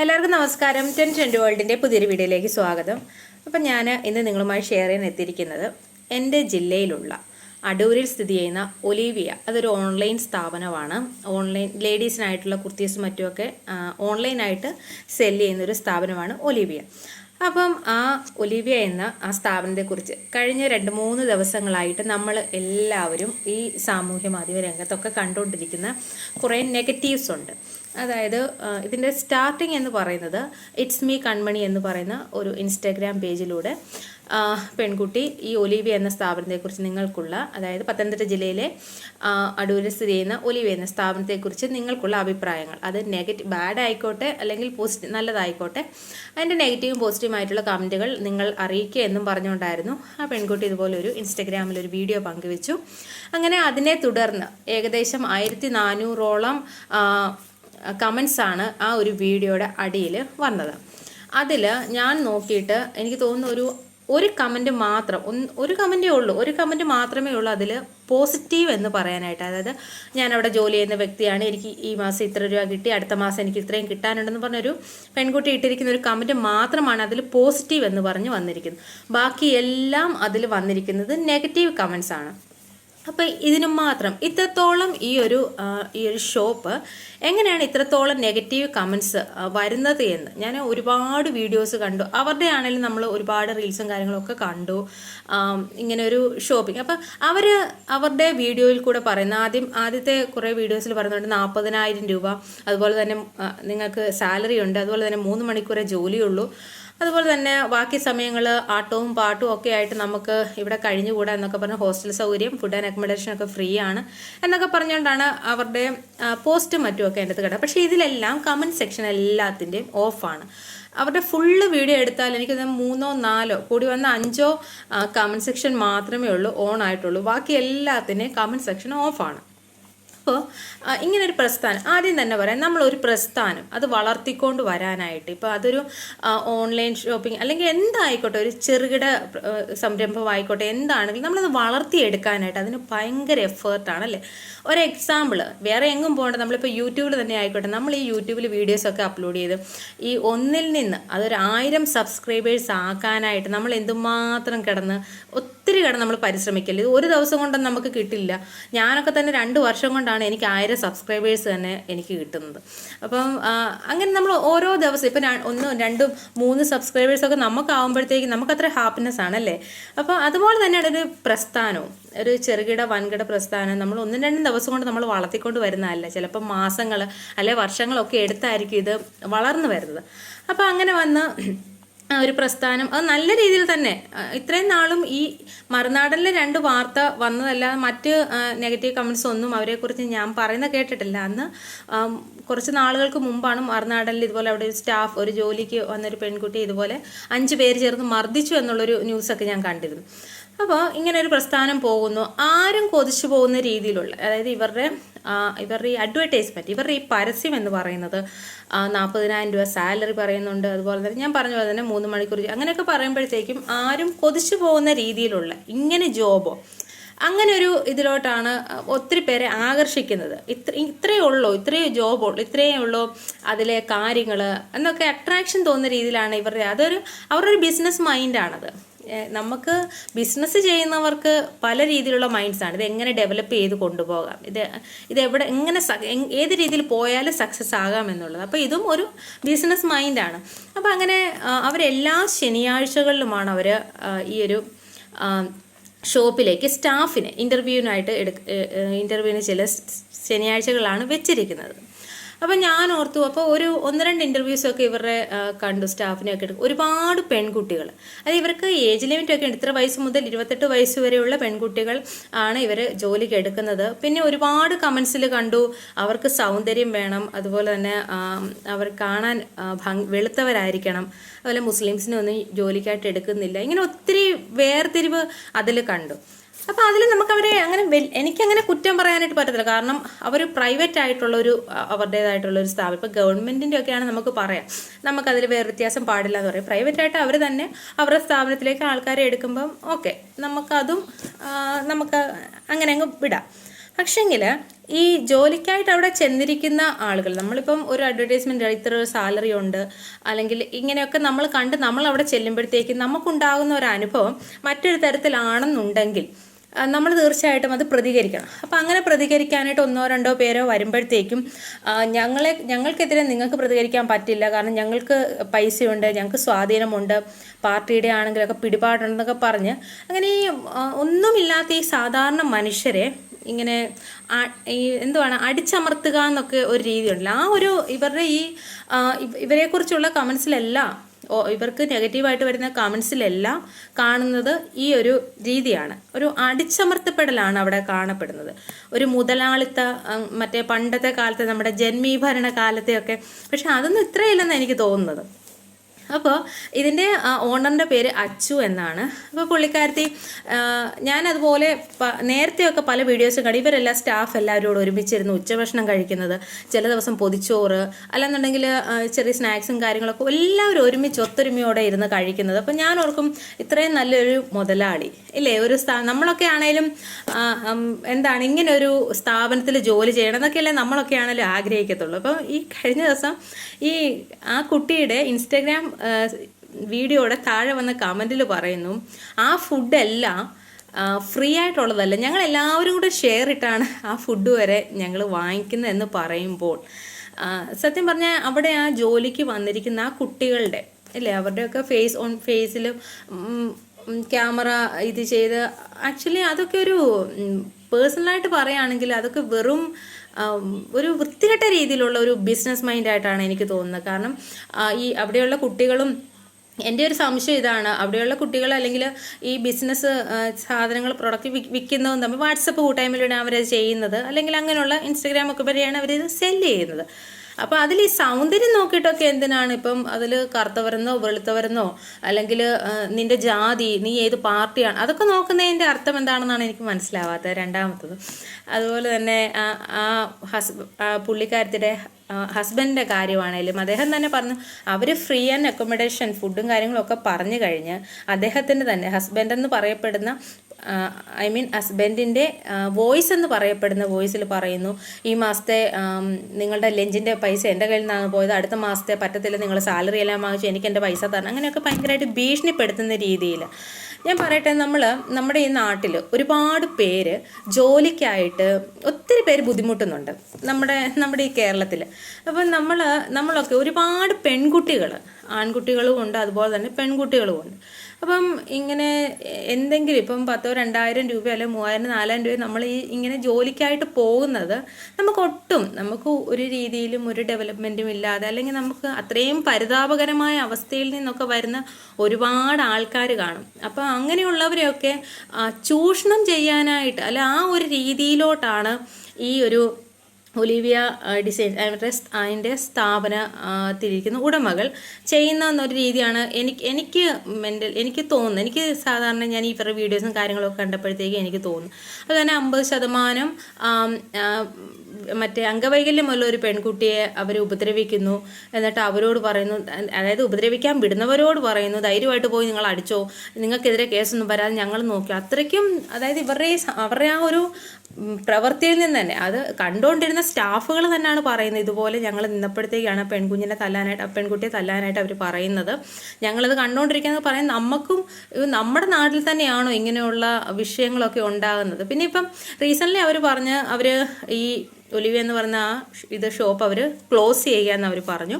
എല്ലാവർക്കും നമസ്കാരം. Ten twenty വേൾഡിന്റെ പുതിയൊരു വീഡിയോയിലേക്ക് സ്വാഗതം. അപ്പം ഞാൻ ഇന്ന് നിങ്ങളുമായി ഷെയർ ചെയ്യാൻ എത്തിയിരിക്കുന്നത് എന്റെ ജില്ലയിലുള്ള അടൂരിൽ സ്ഥിതി ചെയ്യുന്ന ഒലീവിയ. അതൊരു ഓൺലൈൻ സ്ഥാപനമാണ്. ഓൺലൈൻ ലേഡീസിനായിട്ടുള്ള കുർത്തീസും മറ്റുമൊക്കെ ഓൺലൈനായിട്ട് സെൽ ചെയ്യുന്നൊരു സ്ഥാപനമാണ് ഒലീവിയ. അപ്പം ആ ഒലിവിയ എന്ന ആ സ്ഥാപനത്തെക്കുറിച്ച് കഴിഞ്ഞ രണ്ട് മൂന്ന് ദിവസങ്ങളായിട്ട് നമ്മൾ എല്ലാവരും ഈ സാമൂഹ്യ മാധ്യമ രംഗത്തൊക്കെ കണ്ടുകൊണ്ടിരിക്കുന്ന കുറേ നെഗറ്റീവ്സ് ഉണ്ട്. അതായത് ഇതിന്റെ സ്റ്റാർട്ടിങ് എന്ന് പറയുന്നത് ഇറ്റ്സ് മീ കൺമണി എന്ന് പറയുന്ന ഒരു ഇൻസ്റ്റാഗ്രാം പേജിലൂടെ പെൺകുട്ടി ഈ ഒലിവി എന്ന സ്ഥാപനത്തെക്കുറിച്ച് നിങ്ങൾക്കുള്ള അതായത് പത്തനംതിട്ട ജില്ലയിലെ അടൂരിൽ സ്ഥിതി ചെയ്യുന്ന ഒലിവി എന്ന സ്ഥാപനത്തെക്കുറിച്ച് നിങ്ങൾക്കുള്ള അഭിപ്രായങ്ങൾ. അത് നെഗറ്റീവ് ബാഡ് ആയിക്കോട്ടെ അല്ലെങ്കിൽ പോസിറ്റീവ് നല്ലതായിക്കോട്ടെ അതിന്റെ നെഗറ്റീവും പോസിറ്റീവും ആയിട്ടുള്ള കമന്റുകൾ നിങ്ങൾ അറിയിക്കുക എന്നും പറഞ്ഞുകൊണ്ടായിരുന്നു ആ പെൺകുട്ടി ഇതുപോലെ ഒരു ഇൻസ്റ്റഗ്രാമിൽ ഒരു വീഡിയോ പങ്കുവെച്ചു. അങ്ങനെ അതിനെ തുടർന്ന് ഏകദേശം ആയിരത്തി നാനൂറോളം കമൻസ് ആണ് ആ ഒരു വീഡിയോയുടെ അടിയിൽ വന്നത്. അതിൽ ഞാൻ നോക്കിയിട്ട് എനിക്ക് തോന്നുന്നു ഒരു ഒരു കമന്റ് മാത്രം ഒരു കമന്റേ ഉള്ളൂ. ഒരു കമന്റ് മാത്രമേ ഉള്ളൂ അതിൽ പോസിറ്റീവ് എന്ന് പറയാനായിട്ട്. അതായത് ഞാൻ അവിടെ ജോലി ചെയ്യുന്ന വ്യക്തിയാണ് എനിക്ക് ഈ മാസം ഇത്ര രൂപ കിട്ടി അടുത്ത മാസം എനിക്ക് ഇത്രയും കിട്ടാനുണ്ടെന്ന് പറഞ്ഞൊരു പെൺകുട്ടി ഇട്ടിരിക്കുന്ന ഒരു കമന്റ് മാത്രമാണ് അതിൽ പോസിറ്റീവ് എന്ന് പറഞ്ഞ് വന്നിരിക്കുന്നത്. ബാക്കി എല്ലാം അതിൽ വന്നിരിക്കുന്നത് നെഗറ്റീവ് കമൻസ് ആണ്. അപ്പം ഇതിന് മാത്രം ഇത്രത്തോളം ഈ ഒരു ഈ ഒരു ഷോപ്പ് എങ്ങനെയാണ് ഇത്രത്തോളം നെഗറ്റീവ് കമൻസ് വരുന്നത് എന്ന്? ഞാൻ ഒരുപാട് വീഡിയോസ് കണ്ടു. അവരുടെ ആണെങ്കിലും നമ്മൾ ഒരുപാട് റീൽസും കാര്യങ്ങളൊക്കെ കണ്ടു. ഇങ്ങനെ ഒരു ഷോപ്പിംഗ് അപ്പം അവർ അവരുടെ വീഡിയോയിൽ കൂടെ പറയുന്ന ആദ്യം ആദ്യത്തെ കുറേ വീഡിയോസിൽ പറയുന്നുണ്ട് നാൽപ്പതിനായിരം രൂപ. അതുപോലെ തന്നെ നിങ്ങൾക്ക് സാലറി ഉണ്ട്. അതുപോലെ തന്നെ മൂന്ന് മണിക്കൂറേ ജോലിയുള്ളൂ. അതുപോലെ തന്നെ ബാക്കി സമയങ്ങൾ ആട്ടവും പാട്ടും ഒക്കെ ആയിട്ട് നമുക്ക് ഇവിടെ കഴിഞ്ഞുകൂടാ എന്നൊക്കെ പറഞ്ഞ് ഹോസ്റ്റൽ സൗകര്യം ഫുഡ് ആൻഡ് അക്കോമഡേഷൻ ഒക്കെ ഫ്രീ ആണ് എന്നൊക്കെ പറഞ്ഞുകൊണ്ടാണ് അവരുടെ പോസ്റ്റും മറ്റുമൊക്കെ എന്റെ അടുത്ത് കിട്ടുക പക്ഷേ ഇതിലെല്ലാം കമന്റ് സെക്ഷൻ എല്ലാത്തിന്റെയും ഓഫാണ് അവരുടെ ഫുള്ള് വീഡിയോ എടുത്താൽ എനിക്ക് മൂന്നോ നാലോ കൂടി വന്ന അഞ്ചോ കമന്റ് സെക്ഷൻ മാത്രമേ ഉള്ളൂ ഓൺ ആയിട്ടുള്ളൂ. ബാക്കി എല്ലാത്തിന്റെയും കമന്റ് സെക്ഷൻ ഓഫാണ് അപ്പോൾ ഇങ്ങനെ ഒരു പ്രസ്ഥാനം. ആദ്യം തന്നെ പറയാം നമ്മളൊരു പ്രസ്ഥാനം. അത് വളർത്തിക്കൊണ്ട് വരാനായിട്ട്. ഇപ്പോൾ അതൊരു ഓൺലൈൻ ഷോപ്പിംഗ് അല്ലെങ്കിൽ എന്തായിക്കോട്ടെ ഒരു ചെറുകിട സംരംഭമായിക്കോട്ടെ എന്താണെങ്കിലും നമ്മളത് വളർത്തിയെടുക്കാനായിട്ട് അതിന് ഭയങ്കര എഫേർട്ടാണ് അല്ലേ? ഒരു എക്സാമ്പിൾ വേറെ എങ്ങും പോകേണ്ട. നമ്മളിപ്പോൾ യൂട്യൂബിൽ തന്നെ ആയിക്കോട്ടെ നമ്മൾ ഈ യൂട്യൂബിൽ വീഡിയോസൊക്കെ അപ്ലോഡ് ചെയ്ത് ഈ ഒന്നിൽ നിന്ന് അതൊരു ആയിരം സബ്സ്ക്രൈബേഴ്സ് ആക്കാനായിട്ട് നമ്മൾ എന്തുമാത്രം കിടന്ന് ഒത്തിരി കിടന്ന് നമ്മൾ പരിശ്രമിക്കല്ലേ ഒരു ദിവസം കൊണ്ടൊന്നും നമുക്ക് കിട്ടില്ല. ഞാനൊക്കെ തന്നെ രണ്ട് വർഷം കൊണ്ടാണ് എനിക്ക് ആയിരം സബ്സ്ക്രൈബേഴ്സ് തന്നെ എനിക്ക് കിട്ടുന്നത്. അപ്പം അങ്ങനെ നമ്മൾ ഓരോ ദിവസം ഇപ്പം ഒന്നും രണ്ടും മൂന്ന് സബ്സ്ക്രൈബേഴ്സൊക്കെ നമുക്കാവുമ്പോഴത്തേക്ക് നമുക്കത്ര ഹാപ്പിനെസ് ആണല്ലേ? അപ്പോൾ അതുപോലെ തന്നെയാണ് ഒരു പ്രസ്ഥാനവും. ഒരു ചെറുകിട വൻകിട പ്രസ്ഥാനം. നമ്മൾ ഒന്നും രണ്ടും ദിവസം കൊണ്ട് നമ്മൾ വളർത്തിക്കൊണ്ട് വരുന്നതല്ല. ചിലപ്പോൾ മാസങ്ങൾ അല്ലെ വർഷങ്ങളൊക്കെ എടുത്തായിരിക്കും ഇത് വളർന്നു വരുന്നത്. അപ്പോൾ അങ്ങനെ വന്ന് ഒരു പ്രസ്ഥാനം. അത് നല്ല രീതിയിൽ തന്നെ. ഇത്രയും നാളും ഈ മറുനാടനിലെ രണ്ട് വാർത്ത വന്നതല്ലാതെ മറ്റ് നെഗറ്റീവ് കമൻസ് ഒന്നും അവരെക്കുറിച്ച് ഞാൻ പറയുന്ന കേട്ടിട്ടില്ല. അന്ന് കുറച്ച് നാളുകൾക്ക് മുമ്പാണ് മറുനാടനിൽ ഇതുപോലെ അവിടെ ഒരു സ്റ്റാഫ് ഒരു ജോലിക്ക് വന്നൊരു പെൺകുട്ടി ഇതുപോലെ അഞ്ച് പേര് ചേർന്ന് മർദ്ദിച്ചു എന്നുള്ളൊരു ന്യൂസൊക്കെ ഞാൻ കണ്ടിരുന്നു. അപ്പോൾ ഇങ്ങനെ ഒരു പ്രസ്ഥാനം പോകുന്നു. ആരും കൊതിച്ചു പോകുന്ന രീതിയിലുള്ള അതായത് ഇവരുടെ ഇവരുടെ ഈ അഡ്വർടൈസ്മെന്റ് ഇവരുടെ ഈ പരസ്യം എന്ന് പറയുന്നത് നാൽപ്പതിനായിരം രൂപ സാലറി പറയുന്നുണ്ട്. അതുപോലെ തന്നെ ഞാൻ പറഞ്ഞ പോലെ തന്നെ മൂന്ന് മണിക്കൂർ അങ്ങനെയൊക്കെ പറയുമ്പോഴത്തേക്കും ആരും കൊതിച്ചു പോകുന്ന രീതിയിലുള്ള ഇങ്ങനെ ജോബോ അങ്ങനെ ഒരു ഇതിലോട്ടാണ് ഒത്തിരി പേരെ ആകർഷിക്കുന്നത്. ഇത്ര ഇത്രയേ ഉള്ളൂ ഇത്രയേ ജോബ് ഉള്ളൂ ഇത്രയേ ഉള്ളൂ അതിലെ കാര്യങ്ങൾ എന്നൊക്കെ അട്രാക്ഷൻ തോന്നുന്ന രീതിയിലാണ് ഇവരുടെ അതൊരു അവരുടെ ഒരു ബിസിനസ് മൈൻഡാണത് നമുക്ക് ബിസിനസ് ചെയ്യുന്നവർക്ക് പല രീതിയിലുള്ള മൈൻഡ്സാണ് ഇത് എങ്ങനെ ഡെവലപ്പ് ചെയ്ത് കൊണ്ടുപോകാം. ഇത് ഇത് എവിടെ എങ്ങനെ ഏത് രീതിയിൽ പോയാലും സക്സസ് ആകാം എന്നുള്ളത്. അപ്പോൾ ഇതും ഒരു ബിസിനസ് മൈൻഡാണ് അപ്പോൾ അങ്ങനെ അവരെല്ലാ ശനിയാഴ്ചകളിലുമാണ് അവർ ഈ ഒരു ഷോപ്പിലേക്ക് സ്റ്റാഫിനെ ഇന്റർവ്യൂവിനായിട്ട് എടുക്ക ഇന്റർവ്യൂവിന് ചില ശനിയാഴ്ചകളാണ് വെച്ചിരിക്കുന്നത്. അപ്പോൾ ഞാൻ ഓർത്തു അപ്പോൾ ഒരു ഒന്ന് രണ്ട് ഇന്റർവ്യൂസൊക്കെ ഇവരുടെ ആ, കണ്ടു സ്റ്റാഫിനെയൊക്കെ എടുക്കും ഒരുപാട് പെൺകുട്ടികൾ. അത് ഇവർക്ക് ഏജ് ലിമിറ്റൊക്കെ ഉണ്ട്. ഇത്ര വയസ്സ് മുതൽ ഇരുപത്തെട്ട് വയസ്സ് വരെയുള്ള പെൺകുട്ടികൾ ആണ് ഇവർ ജോലിക്ക് എടുക്കുന്നത്. പിന്നെ ഒരുപാട് കമൻസിൽ കണ്ടു അവർക്ക് സൗന്ദര്യം വേണം. അതുപോലെ തന്നെ അവർ കാണാൻ വെളുത്തവരായിരിക്കണം. അതുപോലെ മുസ്ലിംസിനൊന്നും ജോലിക്കായിട്ട് എടുക്കുന്നില്ല. ഇങ്ങനെ ഒത്തിരി വേർതിരിവ് അതിൽ കണ്ടു. അപ്പോൾ അതിൽ നമുക്കവരെ അങ്ങനെ എനിക്കങ്ങനെ കുറ്റം പറയാനായിട്ട് പറ്റത്തില്ല. കാരണം അവർ പ്രൈവറ്റ് ആയിട്ടുള്ളൊരു അവരുടേതായിട്ടുള്ളൊരു സ്ഥാപനം. ഇപ്പോൾ ഗവൺമെന്റിന്റെ ഒക്കെയാണ് നമുക്ക് പറയാം. നമുക്കതിൽ വേറെ വ്യത്യാസം പാടില്ല എന്ന് പറയും. പ്രൈവറ്റ് ആയിട്ട് അവർ തന്നെ അവരുടെ സ്ഥാപനത്തിലേക്ക് ആൾക്കാരെ എടുക്കുമ്പം ഓക്കെ നമുക്കതും നമുക്ക് അങ്ങനെ അങ്ങ് വിടാം. പക്ഷേങ്കിൽ ഈ ജോലിക്കായിട്ട് അവിടെ ചെന്നിരിക്കുന്ന ആളുകൾ നമ്മളിപ്പം ഒരു അഡ്വർടൈസ്മെന്റ് ഇത്ര സാലറി ഉണ്ട് അല്ലെങ്കിൽ ഇങ്ങനെയൊക്കെ നമ്മൾ കണ്ട് നമ്മൾ അവിടെ ചെല്ലുമ്പോഴത്തേക്കും നമുക്കുണ്ടാകുന്ന ഒരു അനുഭവം മറ്റൊരു തരത്തിലാണെന്നുണ്ടെങ്കിൽ നമ്മൾ തീർച്ചയായിട്ടും അത് പ്രതികരിക്കണം. അപ്പം അങ്ങനെ പ്രതികരിക്കാനായിട്ട് ഒന്നോ രണ്ടോ പേരോ വരുമ്പോഴത്തേക്കും ഞങ്ങളെ ഞങ്ങൾക്കെതിരെ നിങ്ങൾക്ക് പ്രതികരിക്കാൻ പറ്റില്ല. കാരണം ഞങ്ങൾക്ക് പൈസയുണ്ട് ഞങ്ങൾക്ക് സ്വാധീനമുണ്ട് പാർട്ടിയുടെ ആണെങ്കിലൊക്കെ പിടിപാടുണ്ടെന്നൊക്കെ പറഞ്ഞ് അങ്ങനെ ഈ ഒന്നുമില്ലാത്ത ഈ സാധാരണ മനുഷ്യരെ ഇങ്ങനെ ഈ എന്തുവാണ് അടിച്ചമർത്തുക എന്നൊക്കെ ഒരു രീതിയുണ്ടല്ലോ. ആ ഒരു ഇവരുടെ ഈ ഇവരെക്കുറിച്ചുള്ള കമൻസിലെല്ലാം ഇവർക്ക് നെഗറ്റീവായിട്ട് വരുന്ന കമൻസിലെല്ലാം കാണുന്നത് ഈ ഒരു രീതിയാണ്. ഒരു അടിച്ചമർത്തപ്പെടലാണ് അവിടെ കാണപ്പെടുന്നത്. ഒരു മുതലാളിത്ത മറ്റേ പണ്ടത്തെ കാലത്തെ നമ്മുടെ ജന്മീഭരണ കാലത്തെയൊക്കെ പക്ഷെ അതൊന്നും ഇത്രയില്ലെന്ന് എനിക്ക് തോന്നുന്നത്. അപ്പോൾ ഇതിന്റെ ഓണറിന്റെ പേര് അച്ചു എന്നാണ്. അപ്പോൾ പുള്ളിക്കാരത്തി ഞാനതുപോലെ നേരത്തെയൊക്കെ പല വീഡിയോസും കണ്ടു ഇവരെല്ലാം സ്റ്റാഫ് എല്ലാവരോടും ഒരുമിച്ചിരുന്ന് ഉച്ചഭക്ഷണം കഴിക്കുന്നത് ചില ദിവസം പൊതിച്ചോറ് അല്ലെന്നുണ്ടെങ്കിൽ ചെറിയ സ്നാക്സും കാര്യങ്ങളൊക്കെ എല്ലാവരും ഒരുമിച്ച് ഒത്തൊരുമയോടെ ഇരുന്ന് കഴിക്കുന്നത്. അപ്പോൾ ഞാൻ ഓർക്കും ഇത്രയും നല്ലൊരു മുതലാളി ഇല്ലേ? ഒരു സ്ഥാ നമ്മളൊക്കെ ആണേലും എന്താണ് ഇങ്ങനെ ഒരു സ്ഥാപനത്തിൽ ജോലി ചെയ്യണം എന്നൊക്കെയല്ലേ നമ്മളൊക്കെ ആണേലും ആഗ്രഹിക്കത്തുള്ളൂ. അപ്പോൾ ഈ കഴിഞ്ഞ ദിവസം ഈ ആ കുട്ടിയുടെ ഇൻസ്റ്റഗ്രാം വീഡിയോയുടെ താഴെ വന്ന കമന്റിൽ പറയുന്നു ആ ഫുഡെല്ലാം ഫ്രീ ആയിട്ടുള്ളതല്ല. ഞങ്ങൾ എല്ലാവരും കൂടെ ഷെയർ ഇട്ടാണ് ആ ഫുഡ് വരെ ഞങ്ങൾ വാങ്ങിക്കുന്നത് എന്ന് പറയുമ്പോൾ. സത്യം പറഞ്ഞാൽ അവിടെ ആ ജോലിക്ക് വന്നിരിക്കുന്ന ആ കുട്ടികളുടെ അല്ലേ? അവരുടെയൊക്കെ ഫേസ് ഓൺ ഫേസിൽ ക്യാമറ ഇത് ചെയ്ത് ആക്ച്വലി അതൊക്കെ ഒരു പേഴ്സണലായിട്ട് പറയുകയാണെങ്കിൽ അതൊക്കെ വെറും ഒരു വൃത്തികെട്ട രീതിയിലുള്ള ഒരു ബിസിനസ് മൈൻഡായിട്ടാണ് എനിക്ക് തോന്നുന്നത്. കാരണം ഈ അവിടെയുള്ള കുട്ടികളും എന്റെ ഒരു സംശയം ഇതാണ്. അവിടെയുള്ള കുട്ടികൾ അല്ലെങ്കിൽ ഈ ബിസിനസ് സാധനങ്ങൾ പ്രൊഡക്റ്റ് വിൽക്കുന്നതും തമ്മിൽ വാട്സപ്പ് കൂട്ടായ്മയിലൂടെ അവരത് ചെയ്യുന്നത്. അല്ലെങ്കിൽ അങ്ങനെയുള്ള ഇൻസ്റ്റഗ്രാം ഒക്കെ വഴിയാണ് അവരിത് സെൽ ചെയ്യുന്നത്. അപ്പോൾ അതിൽ ഈ സൗന്ദര്യം നോക്കിയിട്ടൊക്കെ എന്തിനാണ് ഇപ്പം അതിൽ കറുത്തവരെന്നോ വെളുത്തവരെന്നോ അല്ലെങ്കിൽ നിന്റെ ജാതി നീ ഏത് പാർട്ടിയാണ് അതൊക്കെ നോക്കുന്നതിന്റെ അർത്ഥം എന്താണെന്നാണ് എനിക്ക് മനസ്സിലാവാത്തത് രണ്ടാമത്തത്. അതുപോലെ തന്നെ ആ ഹസ്ബ പുള്ളിക്കാരത്തിയുടെ ഹസ്ബൻഡിന്റെ കാര്യമാണേലും അദ്ദേഹം തന്നെ പറഞ്ഞു അവർ ഫ്രീ ആൻഡ് അക്കോമഡേഷൻ ഫുഡും കാര്യങ്ങളും ഒക്കെ പറഞ്ഞു കഴിഞ്ഞ് അദ്ദേഹത്തിന്റെ തന്നെ ഹസ്ബൻഡ് എന്ന് പറയപ്പെടുന്ന ഐ മീൻ ഹസ്ബൻഡിന്റെ വോയിസ് എന്ന് പറയപ്പെടുന്ന വോയിസിൽ പറയുന്നു ഈ മാസത്തെ നിങ്ങളുടെ ലഞ്ചിന്റെ പൈസ എന്റെ കയ്യിൽ നിന്നാണ് പോയത് അടുത്ത മാസത്തെ പറ്റത്തില്ല നിങ്ങൾ സാലറി എല്ലാം വാങ്ങിച്ചു എനിക്ക് എന്റെ പൈസ തരണം അങ്ങനെയൊക്കെ ഭയങ്കരമായിട്ട് ഭീഷണിപ്പെടുത്തുന്ന രീതിയിൽ ഞാൻ പറയട്ടെ നമ്മൾ നമ്മുടെ ഈ നാട്ടിൽ ഒരുപാട് പേര് ജോലിക്കായിട്ട് ഒത്തിരി പേര് ബുദ്ധിമുട്ടുന്നുണ്ട് നമ്മുടെ നമ്മുടെ ഈ കേരളത്തിൽ അപ്പം നമ്മൾ നമ്മളൊക്കെ ഒരുപാട് പെൺകുട്ടികൾ ആൺകുട്ടികളും ഉണ്ട് അതുപോലെ തന്നെ പെൺകുട്ടികളും ഉണ്ട്. അപ്പം ഇങ്ങനെ എന്തെങ്കിലും ഇപ്പം പത്തോ രണ്ടായിരം രൂപ അല്ലെങ്കിൽ മൂവായിരം നാലായിരം രൂപ നമ്മൾ ഈ ഇങ്ങനെ ജോലിക്കായിട്ട് പോകുന്നത് നമുക്ക് ഒട്ടും നമുക്ക് ഒരു രീതിയിലും ഒരു ഡെവലപ്മെന്റും ഇല്ലാതെ അല്ലെങ്കിൽ നമുക്ക് അത്രയും പരിതാപകരമായ അവസ്ഥയിൽ നിന്നൊക്കെ വരുന്ന ഒരുപാട് ആൾക്കാർ കാണും. അപ്പം അങ്ങനെയുള്ളവരെയൊക്കെ ചൂഷണം ചെയ്യാനായിട്ട് അല്ല ആ ഒരു രീതിയിലോട്ടാണ് ഈ ഒരു ഒലിവിയ ഡിസൈൻ അവരുടെ അതിന്റെ സ്ഥാപന തിരിക്കുന്ന ഉടമകൾ ചെയ്യുന്ന എന്നൊരു രീതിയാണ് എനിക്ക് എനിക്ക് മെന്റൽ എനിക്ക് തോന്നുന്നു എനിക്ക് സാധാരണ ഞാൻ ഇവരുടെ വീഡിയോസും കാര്യങ്ങളൊക്കെ കണ്ടപ്പോഴത്തേക്ക് എനിക്ക് തോന്നുന്നു. അതുതന്നെ അമ്പത് ശതമാനം മറ്റേ അംഗവൈകല്യമുള്ള ഒരു പെൺകുട്ടിയെ അവർ ഉപദ്രവിക്കുന്നു എന്നിട്ട് അവരോട് പറയുന്നു അതായത് ഉപദ്രവിക്കാൻ വിടുന്നവരോട് പറയുന്നു ധൈര്യമായിട്ട് പോയി നിങ്ങൾ അടിച്ചോ നിങ്ങൾക്കെതിരെ കേസൊന്നും വരാതെ ഞങ്ങൾ നോക്കി. അത്രയ്ക്കും അതായത് ഇവരുടെ അവരുടെ ആ ഒരു പ്രവൃത്തിയിൽ നിന്ന് തന്നെ അത് കണ്ടുകൊണ്ടിരുന്ന സ്റ്റാഫുകൾ തന്നെയാണ് പറയുന്നത്. ഇതുപോലെ ഞങ്ങൾ നിന്നപ്പോഴത്തേക്കാണ് പെൺകുഞ്ഞിനെ തല്ലാനായിട്ട് പെൺകുട്ടിയെ തല്ലാനായിട്ട് അവർ പറയുന്നത്. ഞങ്ങളത് കണ്ടുകൊണ്ടിരിക്കുന്നത് പറയാൻ നമുക്കും നമ്മുടെ നാട്ടിൽ തന്നെയാണോ ഇങ്ങനെയുള്ള വിഷയങ്ങളൊക്കെ ഉണ്ടാകുന്നത്. പിന്നെ ഇപ്പം റീസെന്റ്ലി അവർ പറഞ്ഞ് അവർ ഈ ഒലിവ എന്ന് പറഞ്ഞ ആ ഇത് ഷോപ്പ് അവർ ക്ലോസ് ചെയ്യുക എന്ന് അവർ പറഞ്ഞു.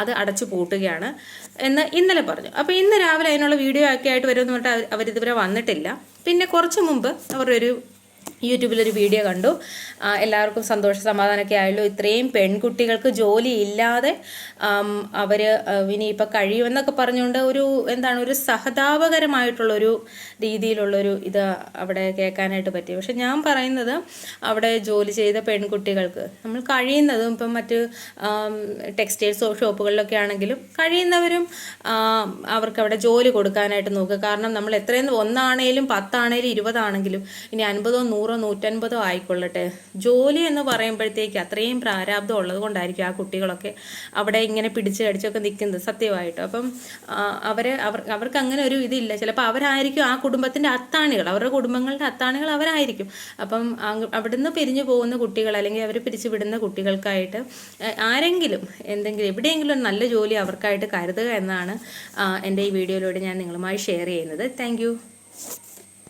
അത് അടച്ചു പൂട്ടുകയാണ് എന്ന് ഇന്നലെ പറഞ്ഞു. അപ്പോൾ ഇന്ന് രാവിലെ അതിനുള്ള വീഡിയോ ഒക്കെ ആയിട്ട് വരുമെന്ന് പറഞ്ഞിട്ട് അവരിതുവരെ വന്നിട്ടില്ല. പിന്നെ കുറച്ച് മുമ്പ് അവരൊരു യൂട്യൂബിലൊരു വീഡിയോ കണ്ടു. എല്ലാവർക്കും സന്തോഷ സമാധാനമൊക്കെ ആയല്ലോ. ഇത്രയും പെൺകുട്ടികൾക്ക് ജോലി ഇല്ലാതെ അവർ ഇനിയിപ്പോൾ കഴിയുമെന്നൊക്കെ പറഞ്ഞുകൊണ്ട് ഒരു എന്താണ് ഒരു സഹതാപകരമായിട്ടുള്ളൊരു രീതിയിലുള്ളൊരു ഇത് അവിടെ കേൾക്കാനായിട്ട് പറ്റി. പക്ഷെ ഞാൻ പറയുന്നത് അവിടെ ജോലി ചെയ്ത പെൺകുട്ടികൾക്ക് നമ്മൾ കഴിയുന്നതും ഇപ്പം മറ്റ് ടെക്സ്റ്റൈൽസ് ഷോപ്പുകളിലൊക്കെ ആണെങ്കിലും കഴിയുന്നവരും അവർക്ക് അവിടെ ജോലി കൊടുക്കാനായിട്ട് നോക്കുക. കാരണം നമ്മൾ എത്രയും ഒന്നാണേലും പത്താണേലും ഇരുപതാണെങ്കിലും ഇനി അൻപതോ നൂറോ നൂറ്റൻപതോ ആയിക്കൊള്ളട്ടെ. ജോലി എന്ന് പറയുമ്പോഴത്തേക്ക് അത്രയും പ്രാരാബ്ദം ഉള്ളത് കൊണ്ടായിരിക്കും ആ കുട്ടികളൊക്കെ അവിടെ ഇങ്ങനെ പിടിച്ച് കടിച്ചൊക്കെ നിൽക്കുന്നത് സത്യമായിട്ടും. അപ്പം അവരെ അവർ അവർക്ക് അങ്ങനെ ഒരു ഇതില്ല. ചിലപ്പോൾ അവരായിരിക്കും ആ കുടുംബത്തിന്റെ അത്താണികൾ. അവരുടെ കുടുംബങ്ങളുടെ അത്താണികൾ അവരായിരിക്കും. അപ്പം അവിടുന്ന് പിരിഞ്ഞു പോകുന്ന കുട്ടികൾ അല്ലെങ്കിൽ അവർ പിരിച്ചു വിടുന്ന കുട്ടികൾക്കായിട്ട് ആരെങ്കിലും എന്തെങ്കിലും എവിടെയെങ്കിലും നല്ല ജോലി അവർക്കായിട്ട് കരുതുക എന്നാണ് എന്റെ ഈ വീഡിയോയിലൂടെ ഞാൻ നിങ്ങളുമായി ഷെയർ ചെയ്യുന്നത്. താങ്ക്